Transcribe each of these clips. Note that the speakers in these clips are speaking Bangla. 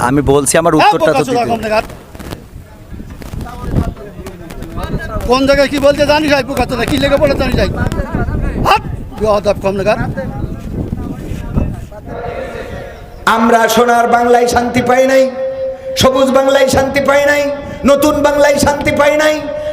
আমি বলছি আমার উত্তরটা তো দিতে। কোন জায়গায় কি বলতে জানি যাই পোকাতে কি লেগে পড়ে জানি যাই হাত বেহাদাব কম নাগার আমরা সোনার বাংলায় শান্তি পাই নাই সবুজ বাংলায় শান্তি পাই নাই নতুন বাংলায় শান্তি পাই নাই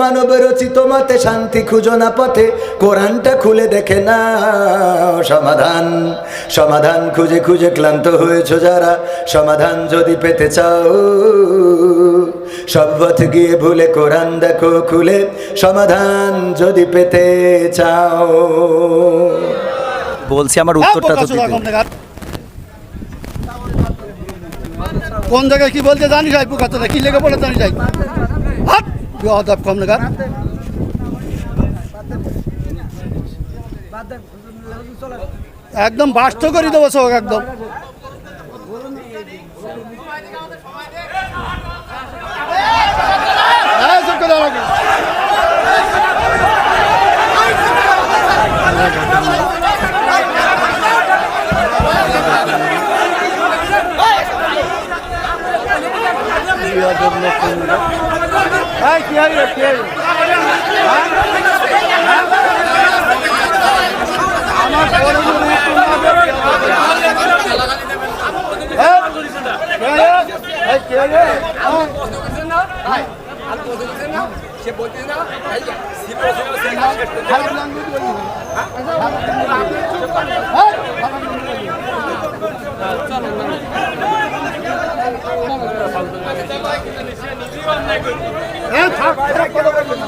মানব রচিত মতে শান্তি খুঁজো না পথে। কোরআনটা খুলে দেখে না সমাধান। সমাধান খুঁজে খুঁজে ক্লান্ত হয়েছ যারা। সমাধান যদি পেতে চাও সব পথ গিয়ে ভুলে কোরআন দেখো খুলে। সমাধান যদি পেতে চাও। বলছি আমার উত্তরটা তো দিতে। কোন জায়গায় কি বলতে জানি যাই পোকাতে কি লেগে বলে জানি যাই কম নাগার একদম বাস্ত করে দেবো সব একদম। হ্যাঁ, বড় উত্তর না দেবে। এই, কি হইল? এই, কি হইল? হ্যাঁ। থাক, খারাপ কথা বলবি না।